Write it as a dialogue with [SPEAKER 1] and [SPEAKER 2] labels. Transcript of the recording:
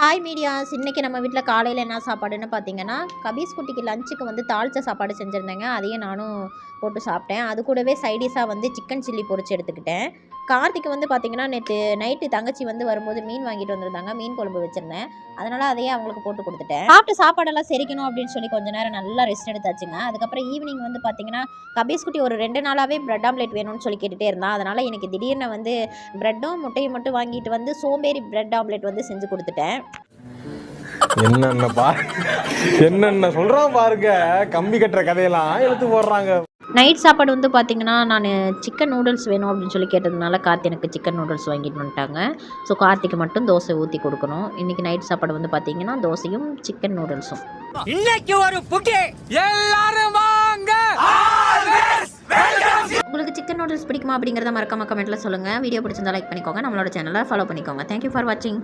[SPEAKER 1] Hi medias. இன்றைக்கி நம்ம வீட்டில் காலையில் என்ன சாப்பாடுன்னு பார்த்தீங்கன்னா கபீஸ் குட்டிக்கு லஞ்சுக்கு வந்து தாளிச்ச சாப்பாடு செஞ்சுருந்தேங்க. அதையும் நானும் போட்டு சாப்பிட்டேன். அது கூடவே சைடிஷாக வந்து சிக்கன் சில்லி பொரிச்சு எடுத்துக்கிட்டேன். கார்த்திக் வந்து பார்த்தீங்கன்னா நேற்று நைட்டு தங்கச்சி வந்து வரும்போது மீன் வாங்கிட்டு வந்திருந்தாங்க. மீன் குழம்பு வச்சுருந்தேன். அதனால் அதையே அவங்களுக்கு போட்டு கொடுத்துட்டேன். சாப்பிட்டு சாப்பாடெல்லாம் செரிக்கணும் அப்படின்னு சொல்லி கொஞ்ச நேரம் நல்லா ரெஸ்ட் எடுத்தாச்சுங்க. அதுக்கப்புறம் ஈவினிங் வந்து பார்த்தீங்கன்னா கபீஸ்குட்டி ஒரு ரெண்டு நாளாகவே பிரெட் ஆம்லேட் வேணும்னு சொல்லி கேட்டுகிட்டே இருந்தான். அதனால் எனக்கு திடீர்னு வந்து ப்ரெட்டும் முட்டையும் மட்டும் வாங்கிட்டு வந்து சோம்பேறி பிரெட் ஆம்லேட் வந்து செஞ்சு கொடுத்துட்டேன்.
[SPEAKER 2] என்னென்ன பா என்னென்ன சொல்றான் பாருங்க. கம்பி கட்டுற கதையெல்லாம் எடுத்து போடுறாங்க.
[SPEAKER 1] நைட் சாப்பாடு வந்து பார்த்தீங்கன்னா நான் சிக்கன் நூடுல்ஸ் வேணும் அப்படின்னு சொல்லி கேட்டதுனால கார்த்தி எனக்கு சிக்கன் நூடுல்ஸ் வாங்கிட்டு வந்துட்டாங்க. ஸோ கார்த்திக்கு மட்டும் தோசை ஊற்றி கொடுக்கணும். இன்றைக்கி நைட் சாப்பாடு வந்து பார்த்தீங்கன்னா தோசையும் சிக்கன் நூடுல்ஸும்
[SPEAKER 3] இன்னைக்கு ஒரு புட்டி எல்லாரும் வாங்க.
[SPEAKER 1] உங்களுக்கு சிக்கன் நூடுல்ஸ் பிடிக்குமா அப்படிங்கிறத மறக்காம கமெண்ட்டில் சொல்லுங்கள் வீடியோ பிடிச்சிருந்தா லைக் பண்ணிக்கோங்க. நம்மளோட சேனலை ஃபாலோ பண்ணிக்கோங்க. தேங்க்யூ ஃபார் வாட்சிங்